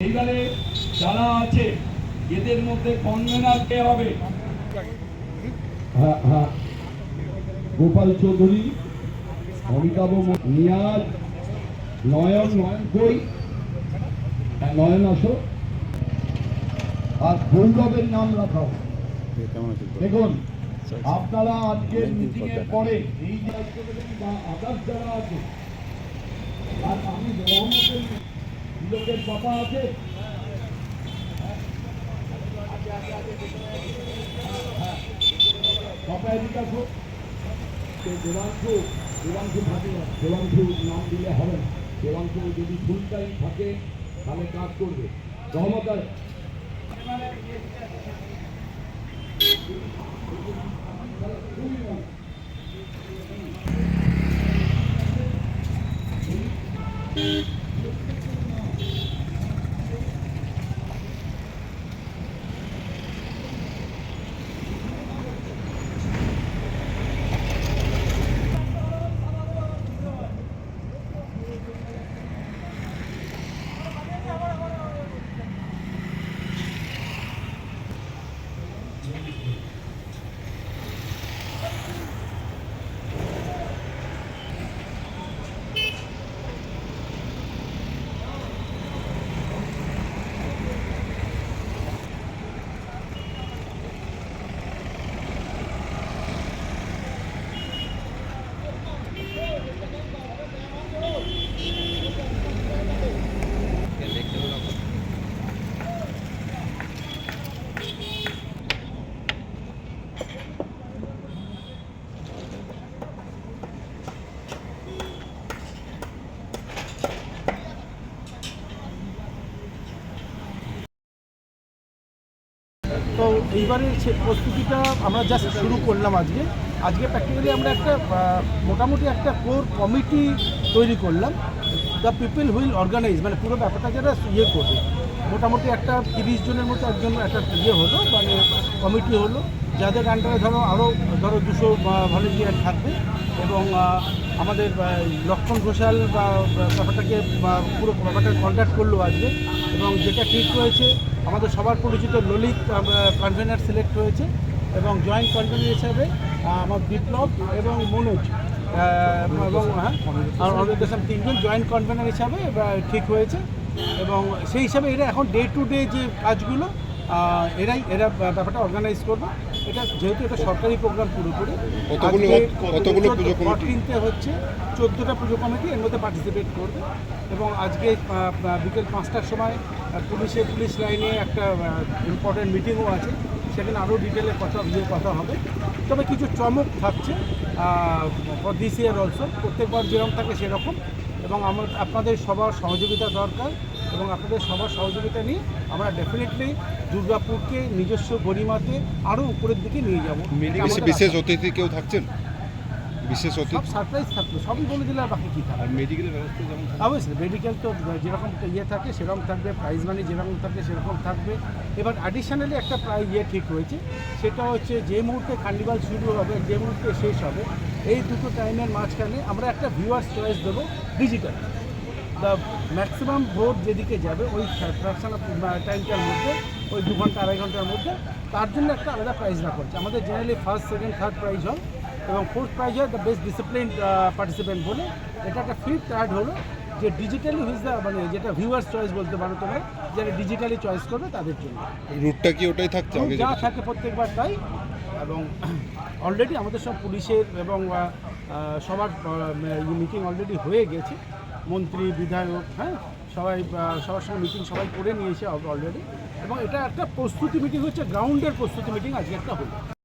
এইবারে যারা আছে এদের মধ্যে কনভেনার কে হবে? হ্যাঁ হ্যাঁ। গোপাল চৌধুরী অমিতাভ নিয়াজ নয়ন নয়ন কই? হ্যাঁ, নয়ন আসো। আর গৌরবের নাম রাখাও। দেখুন আপনারা আজকের মিটিং এর পরে এই যে আদার্স যারা আছে আর আমি লোকের কথা আছে দেবাংশু থাকে না নাম দিলে হবে না যদি ফুল থাকে, তাহলে কাজ করবে রহমত আছে? তো এইবারের সে প্রস্তুতিটা আমরা জাস্ট শুরু করলাম আজকে। আজকে প্র্যাকটিক্যালি আমরা একটা মোটামুটি একটা কোর কমিটি তৈরি করলাম। দ্য পিপল হুইল অর্গানাইজ মানে পুরো ব্যাপারটা যারা ইয়ে করবে। মোটামুটি একটা তিরিশ জনের মতো একজন একটা ইয়ে হলো মানে কমিটি হলো। যাদের আন্ডারে ধরো আরও ধরো দুশো ভলেন্টিয়ার থাকবে। এবং আমাদের লক্ষণ ঘোষাল বা ব্যাপারটাকে পুরো ব্যাপারটা কন্ট্যাক্ট করল আজকে। এবং যেটা ঠিক হয়েছে, আমাদের সবার পরিচিত ললিত কনভেনার সিলেক্ট হয়েছে। এবং জয়েন্ট কনভেনার হিসাবে আমার বিপ্লব এবং মনোজ এবং হ্যাঁ অনিরুদ্ধ সাম তিনজন জয়েন্ট কনভেনার হিসাবে ঠিক হয়েছে। এবং সেই হিসাবে এরা এখন ডে টু ডে যে কাজগুলো এরাই, এরা ব্যাপারটা অর্গানাইজ করবে। এটা যেহেতু এটা সরকারি প্রোগ্রাম পুরোপুরি কতগুলো- পুজো কমিটি? হচ্ছে চোদ্দোটা পুজো কমিটি এর মধ্যে পার্টিসিপেট করবে। এবং আজকে বিকেল পাঁচটার সময় পুলিশে পুলিশ লাইনে একটা ইম্পর্টেন্ট মিটিংও আছে। সেখানে আরও ডিটেলে কথা ইয়ে কথা হবে। তবে কিছু চমক থাকছে ফর দিস ইয়ার অলসো প্রত্যেকবার যেরকম থাকে সেরকম। এবং আমার আপনাদের সবার সহযোগিতা দরকার। এবং আপনাদের সবার সহযোগিতা নিয়ে আমরা ডেফিনেটলি দুর্গাপুরকে নিজস্ব গরিমাতে আরও উপরের দিকে নিয়ে যাব। বিশেষ-। অতিথি কেউ থাকছেন? বিশেষ সব সারপ্রাইজ থাকবে সবই বলে দিলে আর বাকি কী থাকবে? আর মেডিকেলের ব্যবস্থা যেমন অবশ্যই মেডিকেল তো যেরকম ইয়ে থাকে সেরকম থাকবে। প্রাইজ মানি যেরকম থাকে সেরকম থাকবে। এবার অ্যাডিশনালি একটা প্রাইজ ইয়ে ঠিক হয়েছে সেটা হচ্ছে যে মুহূর্তে কার্নিভাল শুরু হবে যে মুহূর্তে শেষ হবে এই দুটো টাইমের মাঝখানে আমরা একটা ভিউয়ার্স চয়েস দেবো ডিজিটাল ম্যাক্সিমাম ভোট যেদিকে যাবে ওই ফ্র্যাকশন অফ টাইমটার মধ্যে ওই দু ঘণ্টা আড়াই ঘণ্টার মধ্যে তার জন্য একটা আলাদা প্রাইজ না করছে আমাদের generally first second third prize হয় এবং ফোর্থ প্রাইজ হয় দ্য বেস্ট ডিসিপ্লিন পার্টিসিপেন্ট বলে। এটা একটা ফিফথ অ্যাড হলো যে ডিজিটালি হুইজ দ্য মানে যেটা ভিউয়ার্স চয়েস বলতে পারো তোমরা যারা ডিজিটালি চয়েস করবে তাদের জন্য। রুটটা কি ওটাই থাকছে যা থাকে প্রত্যেকবার তাই। এবং অলরেডি আমাদের সব পুলিশের এবং সবার মিটিং অলরেডি হয়ে গেছে। মন্ত্রী, বিধায়ক হ্যাঁ? সবাই সবার সঙ্গে মিটিং সবাই করে নিয়েছে অলরেডি এবং এটা একটা প্রস্তুতি মিটিং হচ্ছে গ্রাউন্ডের প্রস্তুতি মিটিং আজকে একটা হলো।